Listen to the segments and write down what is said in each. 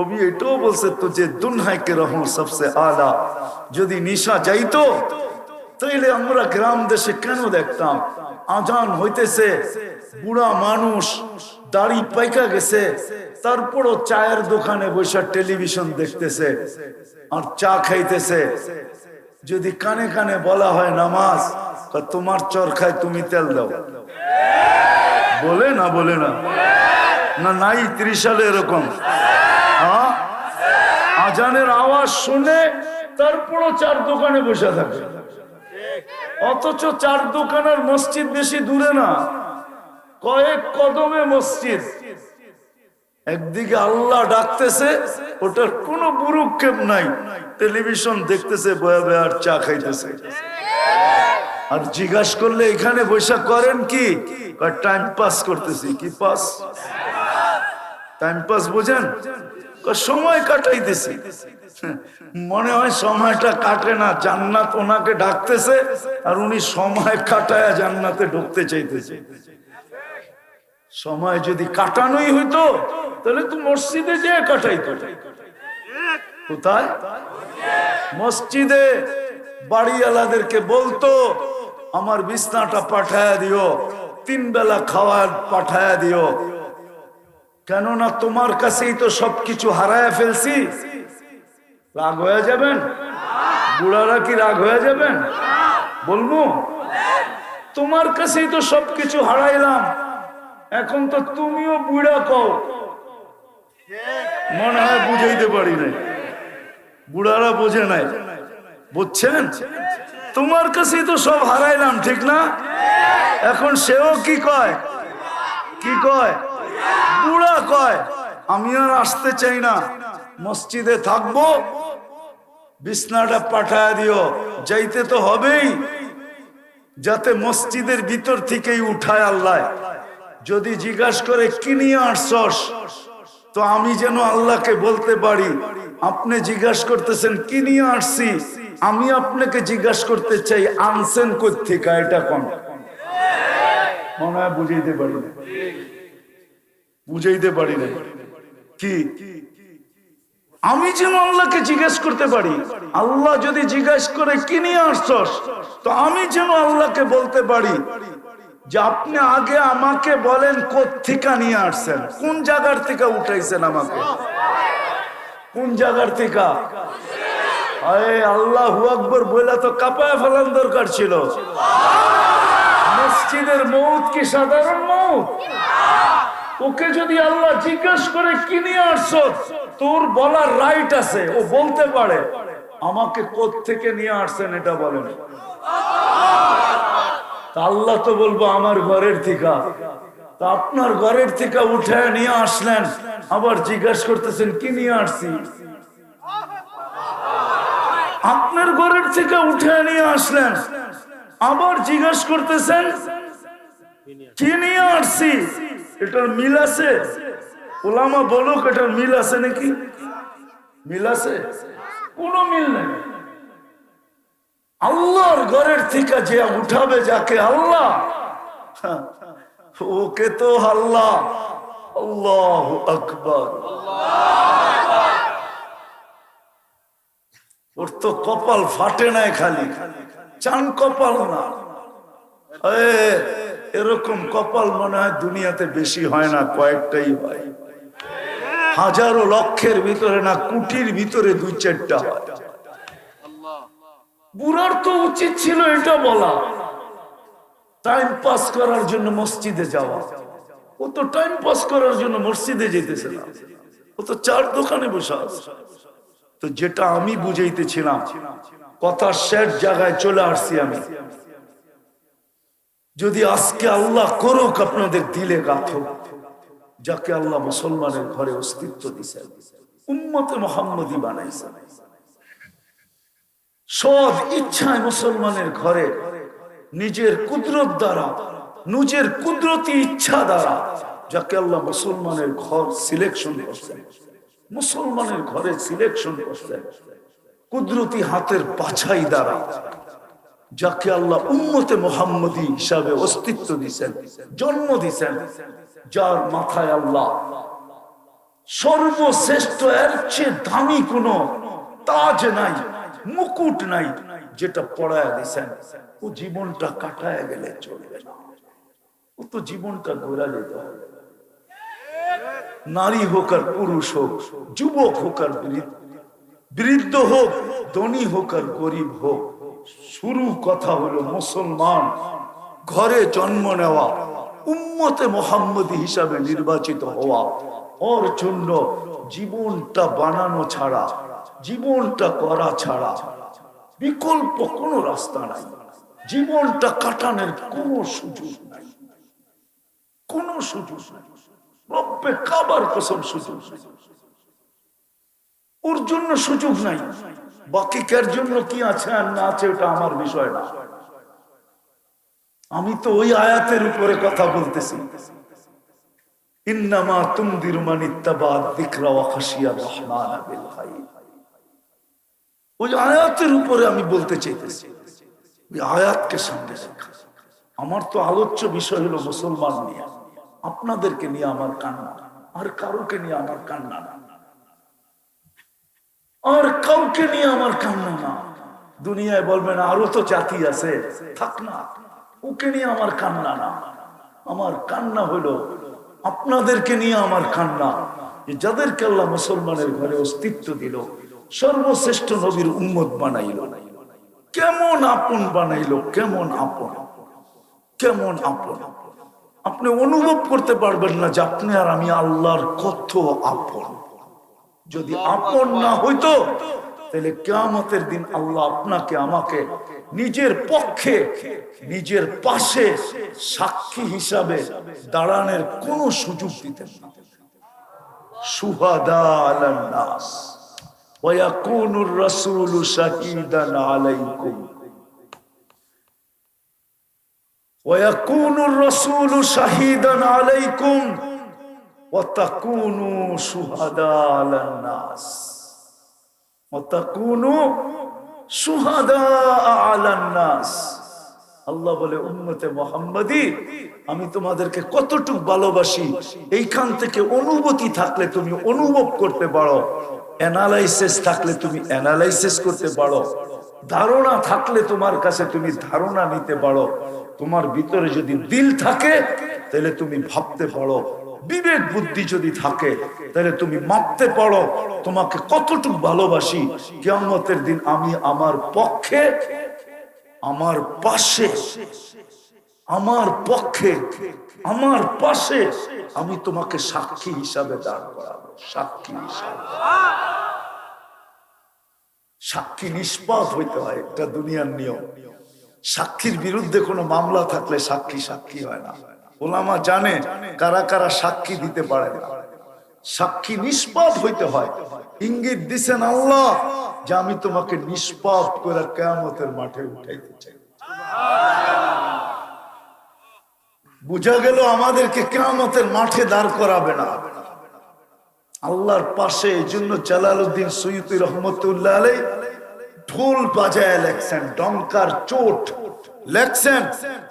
কবি এটাও বলছে তো যে দুনহাইকে রহম সবসে আলা। যদি নিশা যাইতো, তাইলে আমরা গ্রাম দেশে কেন দেখতাম? আজান হইতেছে, বুড়া মানুষ দাড়ি পাইকা গেছে, তারপরও চায়ের দোকানে বসে টেলিভিশন দেখতেছে আর চা খাইতেছে। যদি কানে কানে বলা হয় নামাজ তোমার চর খায়, তুমি তেল দাও। বলে না বলে না। না, নাই ত্রিশ সালে এরকম। আজানের আওয়াজ শুনে তারপরও চার দোকানে বসে থাকে। অথচ চার দোকানের মসজিদ বেশি দূরে না। কয়েক কদমে মসজিদ। একদিকে আল্লাহ ডাকতেছে, ওটার কোনো বুরুক্ষেপ নাই। টেলিভিশন দেখতেছে, বয়া বয়া আর চা খাইতেছে। আর জিজ্ঞাসা করলে, এখানে বৈশা করেন কি? টাইম পাস করতেছি। কি পাস টাইম পাস বোঝেন? সময় কাটাইতেছি। মনে হয় সময়টা কাটে না, জান্নাত ওনাকে ডাকতেছে আর উনি সময় কাটায় জান্নাতে ঢুকতে চাইতেছে। সময় যদি কাটানোই হইতো, তাহলে তো মসজিদে যে কাটাইতো। কোথায়? মসজিদে বাড়িওয়ালাদেরকে বলতো, আমার বিছনাটা পাঠায়া দিও, তিন বেলা খাওয়ার পাঠায়া দিও। কেননা তোমার কাছেই তো সবকিছু হারায় ফেলছি। রাগ হয়ে যাবেন? বুড়ারা কি রাগ হয়ে যাবেন? বলব? তোমার কাছেই তো সবকিছু হারাইলাম। এখন তো তুমিও বুড়া কও। মনে হয় বুঝাইতে পারি নাই। বুড়ারা বোঝে নাই। বুঝছেন? তোমার কাছেই তো সব হারাইলাম, ঠিক না? এখন সেও কি কয়? কি কয়? বুড়া কয়, আমি আর আসতে চাই না। মসজিদে থাকব। বিছনাটা পাঠায় দিও। যাইতে তো হবেই। যাতে মসজিদের ভিতর থেকেই উঠায় আল্লাহ। যদি জিজ্ঞাসা করে, কি নিয়ে আসছস? তো আমি যেন আল্লাহকে বলতে পারি, আপনি জিজ্ঞাসা করতেছেন, কি নিয়ে আসছি? আমি আপনাকে জিজ্ঞাসা করতে চাই, আনছেন কোথেকে এটা কোন? মনে হয় বুঝাইতে পারি না। বুঝাইতে পারি না কি? আমি যেন আল্লাহকে জিজ্ঞেস করতে পারি, আল্লাহ যদি জিজ্ঞেস করে, কি নিয়ে আসছস? তো আমি যেন আল্লাহকে বলতে পারি যে, আপনি আগে আমাকে বলেন কোথেকে নিয়ে আসছেন? কোন জায়গার থেকে উঠাইছেন আমাকে? কোন জায়গার থেকে? আল্লাহ আকবর বলে তো কাপায় ফেলান দরকার ছিল। মসজিদের মৌত কি সাধারণ মৌত ওকে যদি আল্লাহ জিজ্ঞেস করে, কি নিয়ে আসছ? তোর বলার রাইট আছে। ও বলতে পারে, আমাকে থেকে নিয়ে আসছেন এটা বলেন। আল্লাহ তো বলব, আমার ঘরের থেকে। আপনার ঘরের থেকে উঠে নিয়ে আসলেন, আবার জিজ্ঞাসা করতেছেন, কি নিয়ে আসছি? আপনার ঘরের থেকে উঠে নিয়ে আসলেন, আবার জিজ্ঞাসা করতেছেন, কি নিয়ে আসছি? এটার মিল আছে? ওলামা বলুক, এটার মিল আছে নাকি? মিল আছে? কোন মিল নেই। আল্লাহর ঘরের থেকে যে উঠাবে যাকে আল্লাহ, ওকে তো আল্লাহ। আল্লাহ আকবর। ওর তো কপাল ফাটে নাই খালি। চান কপাল না। এরকম কপাল মনে হয় দুনিয়াতে বেশি হয় না, কয়েকটাই হয়। হাজারো লক্ষের ভিতরে না, কুটির ভিতরে দুই চারটা বুড়ার তো উচিত ছিল এটা বলা। টাইম পাস করার জন্য মসজিদে যাওয়া। ও তো টাইম পাস করার জন্য মসজিদে যেতেছে না। ও তো চার দোকানে বসে আছে। তো যেটা আমি বুঝাইতেছিলাম কথা শেষ জায়গায় চলে আসছি আমি। যদি আজকে আল্লাহ করুক আপনাদের দিলে গাথক যাকে আল্লাহ মুসলমানের ঘরে অস্তিত্ব দিছেন উম্মতে মোহাম্মদী বানাইছেন সব ইচ্ছায় মুসলমানের ঘরে নিজের কুদরত দ্বারা, নিজের কুদরতি ইচ্ছা দ্বারা যাকে আল্লাহ মুসলমানের ঘর সিলেকশন করছেন মুসলমানের ঘরে সিলেকশন করছেন কুদরতি হাতের বাছাই দ্বারা যাকে আল্লাহ উম্মতে মোহাম্মদী হিসাবে অস্তিত্ব দিছেন, জন্ম দিছেন, যার মাথায় আল্লাহ সর্বশ্রেষ্ঠ এর চেয়ে দামি কোনো তাজ নাই, মুকুট নাই, যেটা পড়ায় দিছেন। ও জীবনটা কাটায় গেলে চলবে ও তো জীবনটা ঘোরা যেতে হবে। নারী হোক আর পুরুষ হোক, যুবক হোক আর বৃদ্ধ হোক, ধনী হোক আর গরিব হোক শুরু কথা হলো মুসলমান, ঘরে জন্ম নেওয়া, উম্মতে মোহাম্মদী হিসাবে নির্বাচিত হওয়া। ওর জন্য জীবনটা বানানো ছাড়া, জীবনটা করা ছাড়া বিকল্প কোনো রাস্তা নাই। জীবনটা কাটানোর কোনো সুযোগ নাই। কোনো সুযোগ নাই। রব্বে কাবার কসম সুযোগ ওর জন্য সুযোগ নাই। বাকি কার জন্য কি আছে আর না আছে, ওটা আমার বিষয় না। আমি তো ওই আয়াতের উপরে কথা বলতেছি। আমার তো আলোচ্য বিষয় হলো মুসলমান নিয়ে। আপনাদেরকে নিয়ে আমার কান্না, আর কারোকে নিয়ে আমার কান্না না। আর কাউকে নিয়ে আমার কান্না না। দুনিয়ায় বলবেন আরও তো জাতি আছে। থাক না, ওকে নিয়ে আমার কান্না না। আমার কান্না হলো আপনাদেরকে নিয়ে আমার কান্না যাদেরকে আল্লাহ মুসলমানের ঘরে অস্তিত্ব দিল, সর্বশ্রেষ্ঠ নবীর উম্মত বানাইল। কেমন আপন বানাইলো, কেমন আপন কেমন আপন। আপনি অনুভব করতে পারবেন না যে আপনি আর আমি আল্লাহর কত আপন। যদি আপন না হইতো তাহলে কেয়ামতের দিন আল্লাহ আপনাকে, আমাকে নিজের পক্ষে, নিজের পাশে সাক্ষী হিসাবে দাঁড়ানোর কোন সুযোগ দিতে না। সুহাদা আলান্নাস সুহাদা আল্লাহ বলে, উম্মতে মোহাম্মদী, আমি তোমাদেরকে কতটুকু ভালোবাসি, এইখান থেকে অনুভূতি থাকলে তুমি অনুভব করতে পারো অ্যানালাইসিস থাকলে তুমি অ্যানালাইসিস করতে পারো, ধারণা থাকলে তোমার কাছে তুমি ধারণা নিতে পারো, তোমার ভিতরে যদি দিল থাকে, তাহলে তুমি ভাবতে পারো বিবেক বুদ্ধি যদি থাকে, তাহলে তুমি মাপতে পারো, তোমাকে কতটুকু ভালোবাসি। কেমতের দিন আমি আমার পক্ষে, আমার পাশে, আমার পক্ষে, আমার পাশে আমি তোমাকে সাক্ষী হিসাবে দাঁড় করাবো। সাক্ষী হিসাবে। সাক্ষী নিষ্পাপ হইতে হয় এটা দুনিয়ার নিয়ম। সাক্ষীর বিরুদ্ধে কোনো মামলা থাকলে সাক্ষী সাক্ষী হয় না। ওলামা জানে কারা কারা সাক্ষী দিতে পারে সাক্ষী নিষ্পাপ হইতে হয়। ইঙ্গিত দিছেন আল্লাহ যে আমি তোমাকে নিষ্পাপ করে কেয়ামতের মাঠে উঠাইতে চাই। বুঝা গেল আমাদেরকে কেয়ামতের মাঠে দাঁড় করাবে না। আল্লাহর পাশে এই জন্য জালালউদ্দিন সৈয়দ রহমতুল্লাহ আলাই ঢোল বাজায় লেখছেন ডঙ্কার চোট লেখছেন,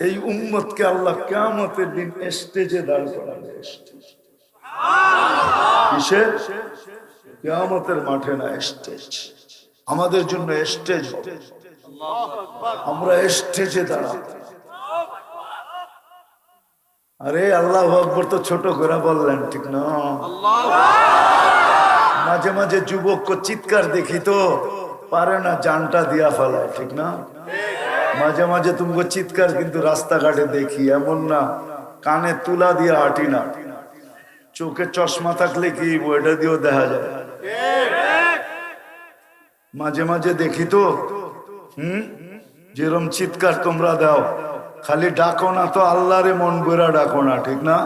এই উম্মতকে আল্লাহ কেয়ামতের দিন স্টেজে দাঁড় করাবে। কিসে কেয়ামতের মাঠে না, স্টেজ। আমাদের জন্য স্টেজ আমরা স্টেজে দাঁড়াবো। আরে আল্লাহ আকবর তো ছোট করে বললেন, ঠিক না? মাঝে মাঝে যুবক চিৎকার দেখি তো, পারে না জানটা দিয়া ফেলায়, ঠিক না? মাঝে মাঝে তুমি চিৎকার, কিন্তু রাস্তাঘাটে দেখি এমন না। কানে তুলা দিয়ে হাঁটি না। চোখে চশমা থাকলে কি ওইটা দিয়েও দেখা যায়। মাঝে মাঝে দেখি তো, হুম? যেরম চিৎকার তোমরা দাও, খালি ডাকো না তো আল্লাহরে মন বইরা ডাকো না, ঠিক না?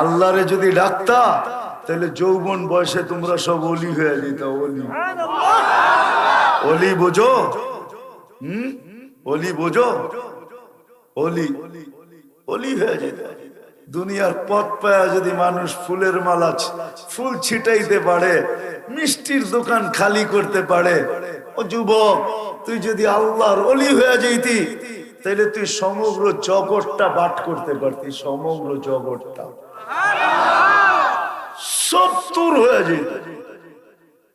আল্লাহরে যদি ডাকতা, তাহলে যৌবন বয়সে তোমরা সব অলি হয়ে যেত, অলি। অলি বোঝো? হুম? অলি বোঝো? অলি অলি হয়ে যেত। দুনিয়ার পথ পায়া যদি মানুষ ফুলের মালা ফুল ছিটাইতে পারে, মিষ্টির দোকান খালি করতে পারে। ও যুবক, তুই যদি আল্লাহর অলি হয়ে যেতি তাহলে তুই সমগ্র জগৎটা বাট করতে পারতি, সমগ্র জগৎটা। সত্তর হয়ে যেত।